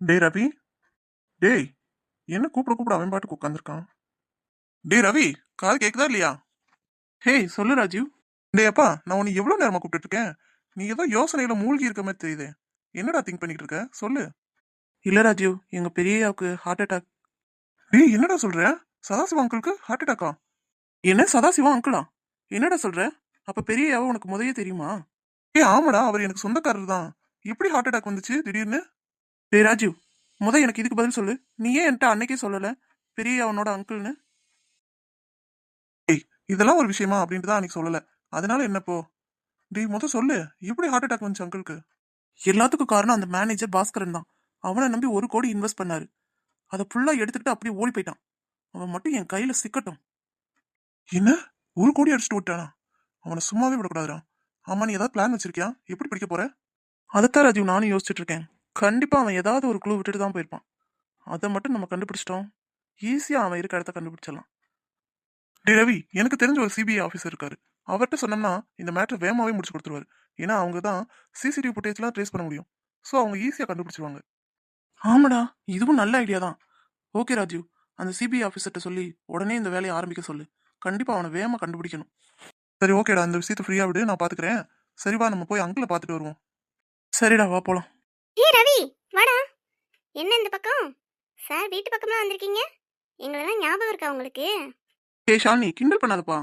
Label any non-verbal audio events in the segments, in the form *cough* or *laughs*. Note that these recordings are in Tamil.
டேய் ரவி. டேய் என்ன கூப்பிட கூப்பிட அவன் பாட்டுக்கு உட்காந்துருக்கான் டேய் ரவி காது கேக்குதா இல்லையா? ஹேய் சொல்லு ராஜீவ். டேய் அப்பா நான் உன்னை எவ்வளவு நேரமா கூப்பிட்டு இருக்கேன்? நீ ஏதோ யோசனையில மூழ்கி இருக்க மாதிரி தெரியுது. என்னடா திங்க் பண்ணிட்டு இருக்க? சொல்லு. இல்ல ராஜீவ். எங்க பெரியயாவுக்கு ஹார்ட் அட்டாக் டேய் என்னடா சொல்ற? சதாசிவா அங்கிளுக்கு ஹார்ட் அட்டாக்கா என்ன சதாசிவா அங்கிளா என்னடா சொல்ற? அப்ப பெரியயாவை உனக்கு முதலே தெரியுமா? ஏய் ஆமாடா அவர் எனக்கு சொந்தக்காரர் தான் எப்படி ஹார்ட் அட்டாக் வந்துச்சு? திடீர்னு? டேய் ராஜீவ் முத எனக்கு இதுக்கு பதில் சொல்லு. நீ ஏன் என்கிட்ட அன்னைக்கே சொல்லல? பெரிய அவனோட அங்கிள்னு ஏய் இதெல்லாம் ஒரு விஷயமா அப்படின்ட்டு தான் அன்னைக்கு சொல்லல. அதனால என்னப்போ டேய் முத சொல்லு. எப்படி ஹார்ட் அட்டாக் வந்துச்சு அங்கிளுக்கு எல்லாத்துக்கும் காரணம் அந்த மேனேஜர் பாஸ்கரன் தான். அவனை நம்பி ஒரு கோடி இன்வெஸ்ட் பண்ணாரு. அதை ஃபுல்லா எடுத்துக்கிட்டு அப்படியே ஓடி போயிட்டான். அவன் மட்டும் என் கையில சிக்கட்டும். என்ன? ஒரு கோடி அடிச்சுட்டு விட்டானா? அவனை சும்மாவே விடக்கூடாதுடா. ஆமா நீ ஏதாவது பிளான் வச்சிருக்கியா? எப்படி பிடிக்க போற? அதைத்தான் ராஜீவ் நானும் யோசிச்சுட்டு இருக்கேன். கண்டிப்பாக அவன் ஏதாவது ஒரு க்ளூ விட்டுட்டு தான் போயிருப்பான். அதை மட்டும் நம்ம கண்டுபிடிச்சிட்டோம். ஈஸியாக அவன் இருக்க இடத்த கண்டுபிடிச்சிடலாம். டி ரவி எனக்கு தெரிஞ்ச ஒரு சிபிஐ ஆஃபீஸர் இருக்காரு. அவர்கிட்ட சொன்னோம்னா இந்த மேட்டர் வேகமாகவே முடிச்சு கொடுத்துருவாரு. ஏன்னா அவங்க தான் சிசிடிவி ஃபுட்டேஜ்லாம் ட்ரேஸ் பண்ண முடியும். ஸோ அவங்க ஈஸியாக கண்டுபிடிச்சிருவாங்க. ஆமாடா இதுவும் நல்ல ஐடியா தான். ஓகே ராஜீவ் அந்த சிபிஐ ஆஃபீஸர்கிட்ட சொல்லி உடனே இந்த வேலையை ஆரம்பிக்க சொல்லு. கண்டிப்பாக அவனை வேகமாக கண்டுபிடிக்கணும். சரி ஓகேடா இந்த விஷயத்தை ஃப்ரீயாக விடு. நான் பார்த்துக்கிறேன் சரிவா நம்ம போய் அங்கிளை பார்த்துட்டு வருவோம். சரிடா வா போகலாம் ஏ ரவி வாடா. என்ன இந்த பக்கம்? சார் வீட்டு பக்கம்லாம் வந்திருக்கீங்க? எங்களெல்லாம் ஞாபகம் இருக்கா உங்களுக்கு? ஏ ஷாலினி கிண்டல் பண்ணாதப்பா.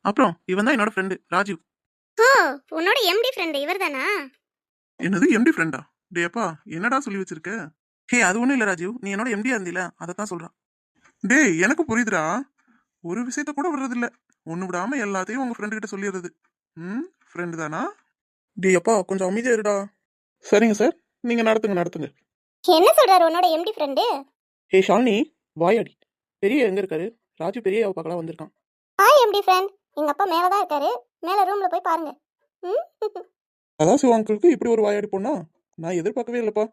அப்புறம் இவன் தான் என்னோட ஃப்ரெண்டு ராஜீவ். ஓ உன்னோட எம்டி ஃப்ரெண்டு இவர் தானா? என்னது எம்டி ஃப்ரெண்டா டேப்பா என்னடா சொல்லி வச்சிருக்க? ஹே அது ஒன்றும் இல்லை ராஜீவ். நீ என்னோட எம்டியா இருந்தில? அதை தான் சொல்கிறான் டேய் எனக்கு புரியுதுடா. ஒரு விஷயத்த கூட விடுறதில்ல. ஒன்று விடாம எல்லாத்தையும் உங்க ஃப்ரெண்டு கிட்ட சொல்லிடுறது. ம் ஃப்ரெண்டு தானா? டேய் அப்பா கொஞ்சம் அமைதியா இருடா. சரிங்க சார். நீங்க நடத்துங்க நடத்துங்க. என்ன சொல்றாரு உன்னோட எம்டி ஃப்ரெண்டு ஹே ஷாலினி வாயாடி. பெரிய எங்க இருக்காரு? ராஜு பெரிய பார்க்கலாம் வந்திருக்கான். ஹாய் எம்டி ஃப்ரெண்ட் எங்க அப்பா மேல தான் இருக்காரு. மேல ரூம்ல போய் பாருங்க. ம்? அதான் சிவா அங்கிளுக்கு இப்படி ஒரு வாயாடி பொண்ணா? நான் எதிர்பார்க்கவே இல்லைப்பா.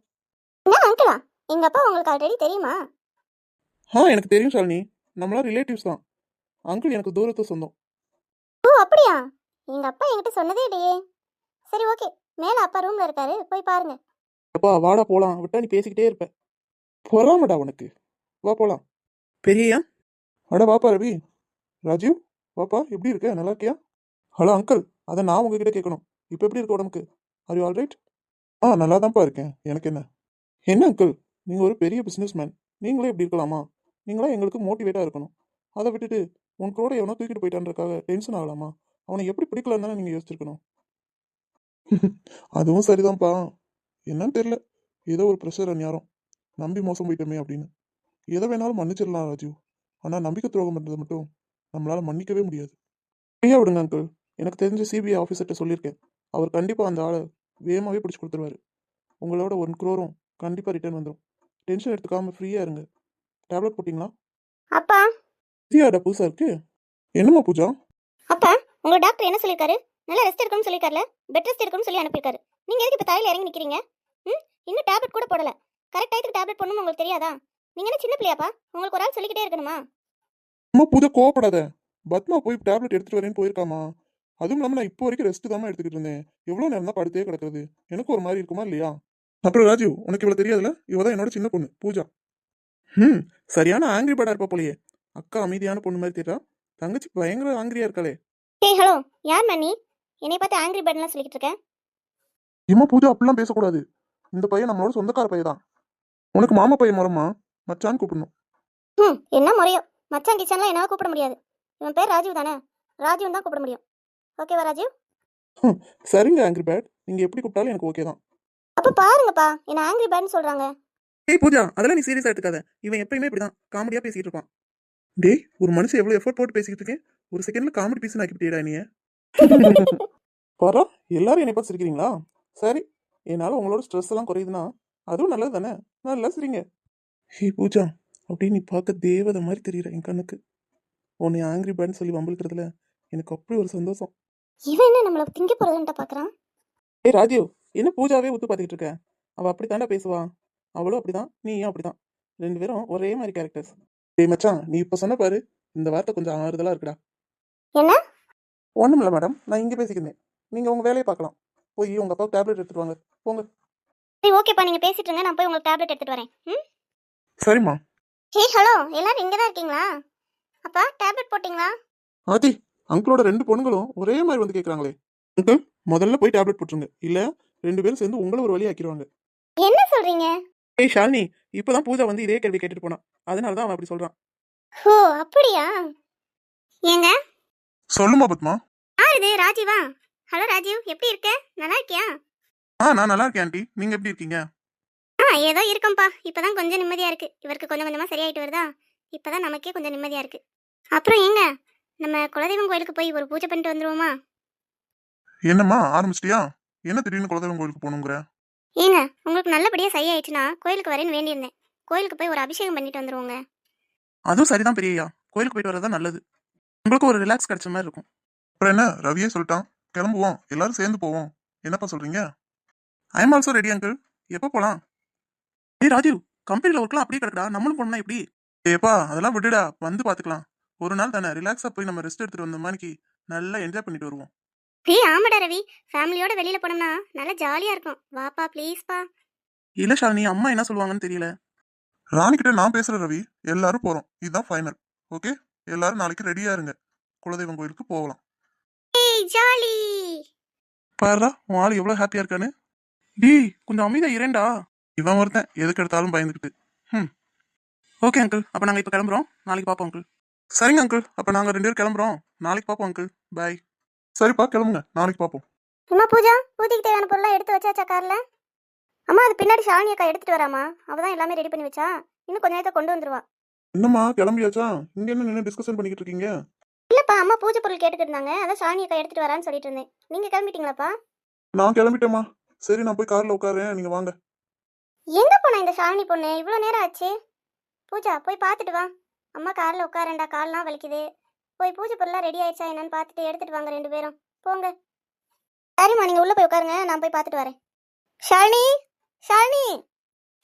என்ன அங்கிளா எங்க அப்பா உங்களுக்கு ஆல்ரெடி தெரியுமா? ஆ எனக்கு தெரியும் ஷாலினி. நம்மளாம் ரிலேட்டிவ்ஸ் தான். அங்கிள் எனக்கு தூரத்து சொந்தம். ஓ அப்படியா? எங்க அப்பா என்கிட்ட சொன்னதே இல்லையே. சரி ஓகே மேல அப்பா ரூம்ல இருக்காரு. போய் பாருங்க. அப்பா வாடா போலாம். விட்டா நீ பேசிக்கிட்டே இருப்ப. பொறாமடா உனக்கு. வா போலாம். பெரியா அட வாப்பா ரவி. ராஜீவ் வாப்பா எப்படி இருக்க? நல்லா இருக்கியா? Hello uncle. அதை நான் உங்ககிட்ட கேட்கணும் இப்போ எப்படி இருக்க உடம்புக்கு? ஆர் யூ ஆல்ரைட் ஆ நல்லா தான்ப்பா இருக்கேன். எனக்கு என்ன? என்ன அங்கிள்? நீங்கள் ஒரு பெரிய பிஸ்னஸ் மேன் நீங்களே இப்படி இருக்கலாமா? நீங்களா எங்களுக்கு மோட்டிவேட்டாக இருக்கணும். அதை விட்டுட்டு உன் கூட எவனோ தூக்கிட்டு போயிட்டான்றக்காக டென்ஷன் ஆகலாமா? அவனை எப்படி பிடிக்கலன்னு தானே நீங்கள் யோசிச்சிருக்கணும். *laughs* அதுவும் சரிதான்ப்பா. என்னன்னு தெரியல. ஏதோ ஒரு ப்ரெஷர் அந்நியாரம் நம்பி மோசம் போயிட்டோமே அப்படின்னு. எதை வேணாலும் மன்னிச்சிடலாம் ராஜீவ் ஆனால் நம்பிக்கை துரோகம் பண்ணுறது மட்டும் நம்மளால மன்னிக்கவே முடியாது. ஃப்ரீயா விடுங்க அங்கிள் எனக்கு தெரிஞ்ச சிபிஐ ஆஃபீஸர்கிட்ட சொல்லியிருக்கேன். அவர் கண்டிப்பாக அந்த ஆளை வேகமாகவே பிடிச்சி கொடுத்துருவாரு. உங்களோட ஒன் க்ரோரும் கண்டிப்பாக ரிட்டர்ன் வந்துடும் டென்ஷன் எடுத்துக்காம ஃப்ரீயாக இருங்க. டேப்லெட் போட்டிங்களா? அப்பா. ஃப்ரீயாடா புதுசாக இருக்கு. என்னம்மா பூஜா? அப்பா உங்க டாக்டர் என்ன சொல்லிருக்காரு நல்லா ரெஸ்ட் எடுக்கணும்னு சொல்லிருக்காருல பெட் ரெஸ்ட் எடுக்கணும்னு சொல்லி அனுப்பியிருக்காரு. தலையில இறங்கி நிக்கிறீங்க? ம் இன்னும் டேப்லெட் கூட போடல. கரெக்ட் டயத்துக்கு டேப்லெட் போடணும்னு உங்களுக்கு தெரியாதா? நீங்க என்ன சின்ன பிள்ளையாப்பா? உங்களுக்கு ஒரு ஆள் சொல்லிக்கிட்டே இருக்கணுமா? அம்மா பூஜா கோவப்படாத. பத்மா போய் டேப்லெட் எடுத்துட்டு வரேன்னு போயிருக்காமா? அதுவும் இல்லாமல் நான் இப்போ வரைக்கும் ரெஸ்ட் தான் எடுத்துக்கிட்டு இருந்தேன். எவ்வளோ நேரம் தான் படுத்தே கிடக்குறது? எனக்கு ஒரு மாதிரி இருக்குமா இல்லையா? அப்புறம் ராஜீவ் உனக்கு இவ்வளோ தெரியாதுல இவ தான் என்னோட சின்ன பொண்ணு பூஜா. ம் சரியான ஆங்கிரி பேடா இருப்பா போலயே. அக்கா அமைதியான பொண்ணு மாதிரி தெரியா தங்கச்சி பயங்கர ஆங்கிரியா இருக்காளே. ஹே ஹலோ யார் மணி என்னை பார்த்து ஆங்கிரி பேர்ட்லாம் சொல்லிக்கிட்டு இருக்கேன் இம்மா பூஜா அப்படிலாம் பேசக்கூடாது. இந்த பையன் நம்மளோட சொந்தக்கார பையன் தான் உனக்கு மாமா பையன் மூலமா மச்சான் கூப்பிடணும். ம் என்ன முறையோ? மச்சான் கிச்சான்லாம் என்னால் கூப்பிட முடியாது. இவன் பேர் ராஜீவ் தானே? ராஜீவ் தான் கூப்பிட முடியும். ஓகேவா ராஜீவ்? சரிங்க ஆங்கிரி பேட் நீங்க எப்படி கூப்பிட்டாலும் எனக்கு ஓகே தான். அப்போ பாருங்கப்பா என்ன ஆங்கிரி பேர்ட்னு சொல்றாங்க. ஏய் பூஜா அதெல்லாம் நீ சீரியஸா எடுத்துக்காத. இவன் எப்பயுமே இப்படிதான். காமெடியா பேசிட்டு இருப்பான். டேய் ஒரு மனுஷன் எவ்வளவு எஃபோர்ட் போட்டு பேசிக்கிட்டு இருக்கேன். ஒரு செகண்ட்ல காமெடி பீஸ் ஆக்கிட்டேடா நீ பாரா எல்லாரும் என்னை பார்த்து சிரிக்கிறீங்களா? சரி என்னால உங்களோட ஸ்ட்ரெஸ் எல்லாம் குறையுதுன்னா அதுவும் நல்லது தானே? நல்லா சிரிங்க. ஹே பூஜா அப்படியே நீ பார்க்க தேவதை மாதிரி தெரியற என் கண்ணுக்கு. உன்னை ஆங்கிரி பேர்ட்னு சொல்லி வம்பிழுக்கிறதுல எனக்கு அப்படி ஒரு சந்தோஷம். இவன் என்ன நம்மளை திங்க போறதுன்ட்டு பார்க்கறான் ஏய் ராஜீவ் என்ன பூஜாவே ஒத்து பார்த்துக்கிட்டு இருக்க? அவ அப்படித்தாண்டா பேசுவா? அவளும் அப்படிதான் நீயும் அப்படிதான். ரெண்டு பேரும் ஒரே மாதிரி கேரக்டர்ஸ் டேய் மச்சான் நீ இப்ப சொன்ன பாரு இந்த வார்த்தை கொஞ்சம் ஆறுதலா இருக்குடா. என்ன? ஒண்ணுமில்ல மேடம் நான் இங்க பேசிக்கிறேன் நீங்க உங்க வேலையை பார்க்கலாம். போய் உங்க அப்பாவுக்கு டேப்லெட் எடுத்துட்டு வாங்க. போங்க. சரி ஓகேப்பா நீங்கள் பேசிட்டு இருங்க. நான் போய் உங்களுக்கு டேப்லெட் எடுத்துகிட்டு வரேன். ம்? சரிம்மா. ஹே ஹலோ எல்லாரும் இங்கே தான் இருக்கீங்களா? அப்பா டேப்லெட் போட்டிங்களா? ஆதி அங்கிளோட ரெண்டு பொண்ணுங்களும் ஒரே மாதிரி வந்து கேட்குறாங்களே அங்கிள் முதல்ல போய் டேப்லெட் போட்டுருங்க. இல்ல ரெண்டு பேரும் சேர்ந்து உங்களை ஒரு வழி ஆக்கிடுவாங்க என்ன சொல்கிறீங்க ஏய் ஷாலினி இப்பதான் பூஜா வந்து இதே கேள்வி கேட்டுட்டு போனான். அதனால தான் அவன் அப்படி சொல்றான். ஓ அப்படியா? ஏங்க? சொல்லுமா பத்மா. யார் இது? ராஜீவா? ஹலோ ராஜீவ் எப்படி இருக்க? நல்லா இருக்கியா? ஆ நான் நல்லா இருக்கேன் ஆண்டி. நீங்க எப்படி இருக்கீங்க? ஆ ஏதோ இருக்கோம்ப்பா. இப்பதான் கொஞ்சம் நிம்மதியா இருக்கு. இவருக்கு கொஞ்சம் கொஞ்சமா சரியாயிட்டு வருதா? இப்பதான் நமக்கே கொஞ்சம் நிம்மதியா இருக்கு. அப்புறம் ஏங்க? நம்ம குலதெய்வம் கோயிலுக்கு போய் ஒரு பூஜை பண்ணிட்டு வந்துருவோமா? என்னம்மா ஆரம்பிச்சிட்டியா? என்ன திடீர்னு குலதெய்வம் கோயிலுக்கு போகணுங்கிற? ஏங்க உங்களுக்கு நல்லபடியா சரியாயிடுச்சுன்னா கோயிலுக்கு வரேன்னு வேண்டியிருந்தேன். கோயிலுக்கு போய் ஒரு அபிஷேகம் பண்ணிட்டு வந்துருவோங்க. அதுவும் சரிதான் பெரியய்யா. கோயிலுக்கு போயிட்டு வரதான் நல்லது. உங்களுக்கு ஒரு ரிலாக்ஸ் கிடைச்ச மாதிரி இருக்கும். அப்புறம் என்ன? ரவியே சொல்லிட்டான். கிளம்புவோம். எல்லாரும் சேர்ந்து போவோம். என்னப்பா சொல்றீங்க? I am also ready uncle எப்போ போலாம்? ஏய் ராஜீவ் கம்பெனியில் ஒர்க்லாம் அப்படியே கிடக்குடா. நம்மளும் போனா எப்படி? ஏப்பா அதெல்லாம் விடுடா. வந்து பார்த்துக்கலாம் ஒரு நாள் தானே ரிலாக்ஸாக போய் நம்ம ரெஸ்ட் எடுத்துட்டு வந்த மாதிரிக்கு நல்லா என்ஜாய் பண்ணிட்டு வருவோம். ஏய் ஆமாடா ரவி. ஃபேமிலியோட வெளியில போனோம்னா நல்லா ஜாலியா இருக்கும். வாப்பா ப்ளீஸ்ப்பா இல்ல ஷாலினி அம்மா என்ன சொல்லுவாங்கன்னு தெரியல. ராணி கிட்ட நான் பேசுறேன் ரவி. எல்லாரும் போறோம். இதுதான் ஃபைனல் ஓகே எல்லாரும் நாளைக்கு ரெடியா இருங்க. குலதெய்வம் கோயிலுக்கு போகலாம். ஜாலி. பாருடா உன் ஆள் எவ்வளவு ஹாப்பியா இருக்கான்னு. டேய் கொஞ்சம் அமைதியா இரண்டா. இவன் ஒருத்தன் எதுக்கு எடுத்தாலும் பயந்துக்கிட்டு ம் ஓகே அங்கிள் அப்ப நாங்க இப்ப கிளம்புறோம். நாளைக்கு பாப்போம் அங்கிள் சரிங்க அங்கிள் அப்ப நாங்க ரெண்டு பேரும் கிளம்புறோம். நாளைக்கு பாப்போம் அங்கிள் பாய் சரிப்பா கிளம்புங்க. நாளைக்கு பாப்போம். அம்மா பூஜா பூஜைக்கு தேவையான பொருள்லாம் எடுத்து வச்சாச்சா கார்ல? அம்மா அது பின்னாடி ஷாலினி அக்கா எடுத்துட்டு வராமா? அவ தான் எல்லாமே ரெடி பண்ணி வச்சா. இன்னும் கொஞ்ச நேரத்தை கொண்டு வந்துருவா. என்னம்மா கிளம்பியாச்சா? இங்க என்ன நின்று டிஸ்கஷன் பண்ணிக்கிட்டு இருக்கீங்க? அம்மா பூஜை பொருள் கேட்டுட்டு இருந்தாங்க. அதான் ஷாலினி அக்கா எடுத்துட்டு வரான்னு சொல்லிட்டு இருந்தேன். நீங்க கிளம்பிட்டீங்களாப்பா? நான் கிளம்பிட்டேம்மா. சரி நான் போய் கார்ல உட்காரேன் நீங்க வாங்க. எங்க போனா இந்த ஷாலினி பொண்ணு? இவ்வளோ நேரம் ஆச்சு. பூஜா போய் பார்த்துட்டு வா. அம்மா கார்ல உட்காரேன்டா கால்லாம் வலிக்குது. போய் பூஜை பொருள்லாம் ரெடி ஆயிடுச்சா என்னன்னு பார்த்துட்டு எடுத்துட்டு வாங்க ரெண்டு பேரும். போங்க. சரிம்மா நீங்க உள்ள போய் உட்காருங்க. நான் போய் பார்த்துட்டு வரேன். ஷாலினி! ஷாலினி!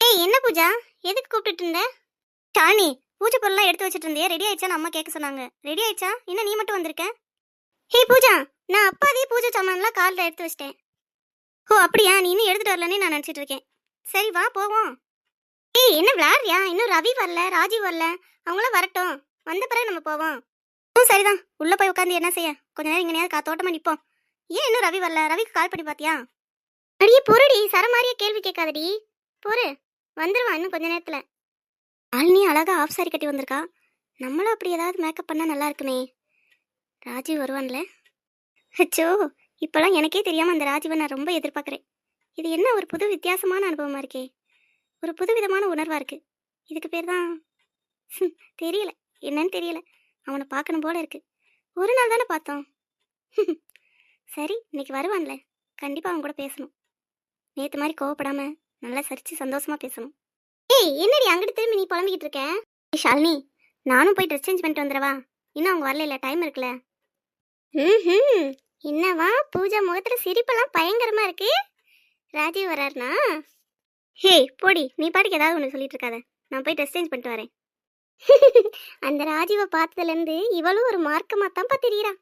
ஏய் என்ன பூஜா? எதுக்கு கூப்பிட்டுட்டு இருந்த? ஷாலினி! பூஜை பொருள்லாம் எடுத்து வச்சுட்டு இருந்தியே ரெடி ஆயிடுச்சான்னு அம்மா கேட்க சொன்னாங்க. ரெடி ஆயிடுச்சா? இன்னும் நீ மட்டும் வந்திருக்க? ஹே பூஜா நான் அப்பாதே பூஜை சாமான்லாம் காலில் எடுத்து வச்சிட்டேன். ஓ அப்படியா? நீ இன்னும் எடுத்துட்டு வரலன்னு நான் நினச்சிட்டு இருக்கேன். சரி வா போவோம். ஏய் என்ன விளாட்றியா? இன்னும் ரவி வரல ராஜீவ் வரல. அவங்களாம் வரட்டும். வந்த பிறகு நம்ம போவோம். ம் சரிதான். உள்ளே போய் உட்காந்து என்ன செய்ய? கொஞ்ச நேரம் இங்கே தோட்டமாக நிற்போம் ஏன் இன்னும் ரவி வரல? ரவிக்கு கால் பண்ணி பார்த்தியா? அடியே பொருடி சர மாதிரியே கேள்வி கேட்காதடி. பொறு வந்துருவான் இன்னும் கொஞ்ச நேரத்தில். ஆள்னி அழகாக ஆஃப் சாரி கட்டி வந்திருக்கா. நம்மளும் அப்படி ஏதாவது மேக்கப் பண்ணால் நல்லா இருக்குமே. ராஜீவ் வருவான்ல? அச்சோ இப்போலாம் எனக்கே தெரியாமல் அந்த ராஜீவை நான் ரொம்ப எதிர்பார்க்குறேன். இது என்ன ஒரு புது வித்தியாசமான அனுபவமாக இருக்கே. ஒரு புது விதமான உணர்வாக இருக்குது இதுக்கு பேர் தான் தெரியல. என்னன்னு தெரியல. அவனை பார்க்கணும் போல இருக்குது ஒரு நாள் தானே பார்த்தோம். சரி இன்னைக்கு வருவான்ல. கண்டிப்பாக அவன் கூட பேசணும். நேற்று மாதிரி கோவப்படாமல் நல்லா சரித்து சந்தோஷமாக பேசணும். டேய் என்னடி அங்கிட்டு திரும்பி நீ புலம்பிக்கிட்டு இருக்க? ஏய், ஷாலினி நானும் போய் ட்ரெஸ் சேஞ்ச் பண்ணிட்டு வந்துடவா? இன்னும் அவங்க வரல டைம் இருக்குல்ல. ம் என்னவா பூஜா முகத்துல சிரிப்பெல்லாம் பயங்கரமா இருக்கு? ராஜீவ் வராருனா? ஹே போடி நீ பாட்டுக்கு ஏதாவது ஒன்று சொல்லிட்டு இருக்காத. நான் போய் ட்ரெஸ் சேஞ்ச் பண்ணிட்டு வரேன். *laughs* அந்த ராஜீவை பார்த்ததுலேருந்து இவளும் ஒரு மார்க்கமாக தான்ப்பா தெரியுறா